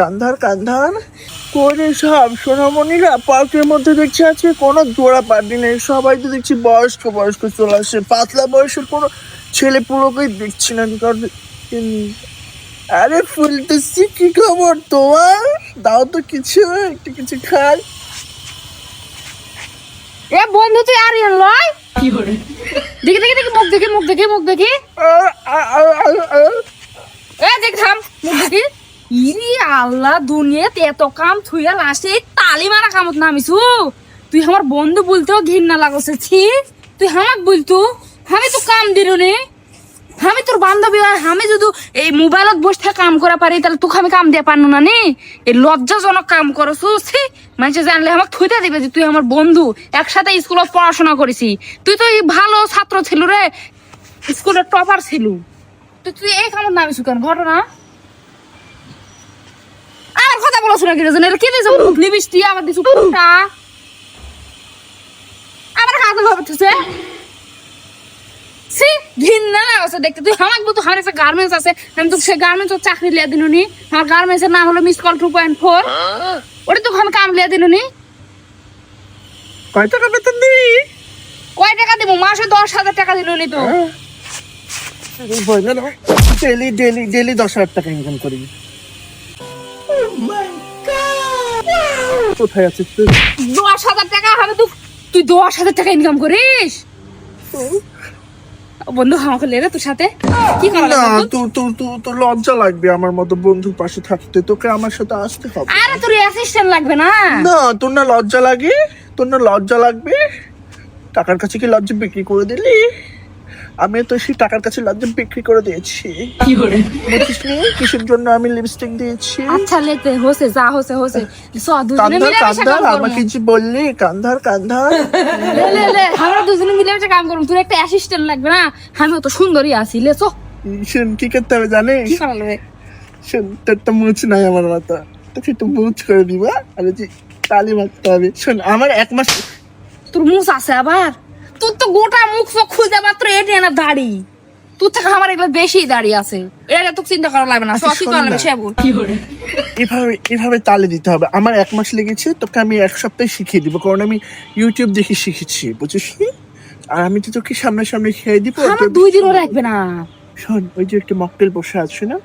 কান্ধার কান্ধার করে সব সোনামণিরা পার্কের মধ্যে দেখছি আজকে কোনো জোড়া পার্টি নেই। সবাই তো দেখছি বয়স্ক বয়স্ক চলে আসছে পাতলা বয়সের কোনো ছেলে পুরোকেই দেখছি না। কারণ আরে ফুলতেছি কি খবর তোমার? দাও তো কিছু একটু কিছু খাই। এ বন্ধু তুই আর লয় দেখি দেখি দেখি মুখ দেখি মুখ দেখি মুখ দেখি। এ দেখ থাম মুখ দেখি। ইরি আল্লাহ, দুনিয়াতে এত কাম থুইয়া লাস্টে তালি মারা কামত নামিছু। তুই আমার বন্ধু বলতেও ঘৃণা লাগছে, ছি। তুই হামাক বলতু আমি তো কাম দিল নে। আমি তোর বান্ধবী আমি যদি এই মোবাইলত বসে কাম করা পারি, তাহলে তোকে আমি কাম দিয়ে পারনো না নি। এই লজ্জাজনক কাম করছু, ছি। মানুষ জানলে আমাকে থুইতে দিবে যে তুই আমার বন্ধু, একসাথে স্কুলত পড়াশোনা করেছি। তুই তো এই ভালো ছাত্র ছিল রে, স্কুলের টপার ছিল। তো তুই এই কামত নামিছু কেন? ঘটনা? আমার কথা বলছ না কিরজন এটা কি দিয়েছে লিপস্টিক আবার দিছু কোনটা আমার হাতে ভাবে তুই সি ঘিন্না লাগছে দেখতে। তুই আমার বলতো আমার একটা গার্মেন্টস আছে আমি তো সে গার্মেন্টস চাকরি লিয়া দিনু নি। আমার গার্মেন্টস এর নাম হলো miss call two point four ওটা তো ওখানে কাম লিয়া দিনু নি। কয় টাকা বেতন দিবি? কয় টাকা দিব? মাসে দশ হাজার টাকা দিল নি তো। ডেলি ডেলি ডেলি দশ হাজার টাকা ইনকাম করি। কোথায় আছিস তুই? দশ হাজার টাকা হবে তো। তুই দশ হাজার টাকা ইনকাম করিস? বন্ধু আমাকে লেরে তোর সাথে? কি না তোর? তোর তোর তোর তোর লজ্জা লাগবে আমার মতো বন্ধুর পাশে থাকতে। তোকে আমার সাথে আসতে হবে। আরে তোর অ্যাসিস্ট্যান্ট লাগবে না? না তোর না লজ্জা লাগে? তোর না লজ্জা লাগবে? টাকার কাছে কি লজ্জা বিক্রি করে দিলি? আমি তো সেই টাকার কাছে লজ্জা বিক্রি করে দিয়েছি। বুঝিস নি? কিসের জন্য আমি লিপস্টিক দিয়েছি? আচ্ছা লেতে হোসে যা হোসে হোসে। দুজনে কান্ধার মিলে কান্ধার আমাকে যে বললি কান্ধার কান্ধার। লে লে লে আমরা দুজনে মিলে মিশে কাম করব। তোর একটা অ্যাসিস্ট্যান্ট লাগবে না? আমি তো সুন্দরী আছি লে চো। শোন কি করতে হবে জানিস? কি করা লাগবে শোন তোর তো মুছ নাই আমার মতো তোকে একটু মুছ করে দিবা আর যে তালি মারতে হবে। শোন আমার এক মাস তোর মুখ আছে আবার? তোর তো গোটা মুখ চোখ খুঁজে মাত্র এটি না দাড়ি। তোর থেকে আমার এগুলো বেশি দাড়ি আছে। এটা তো চিন্তা করা লাগবে না আচ্ছা, তো লাগবে। এভাবে এভাবে তালে দিতে হবে। আমার এক মাস লেগেছে তোকে আমি এক সপ্তাহে শিখিয়ে দিব কারণ আমি ইউটিউব দেখে শিখেছি বুঝিস আর আমি তো তোকে সামনাসামনি খেয়ে দিব আমার দুই দিনও রাখবে না। শোন ওই যে একটা মকটেল বসে আছে না।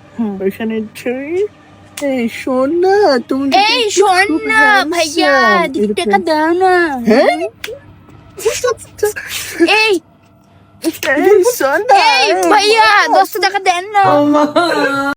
ওইখানে ছেড়ে এই শোন না তুমি এই শোন না ভাইয়া। টাকা দাও না। হ্যাঁ? এই এই শোন না এই ভাইয়া দশ টাকা দেন না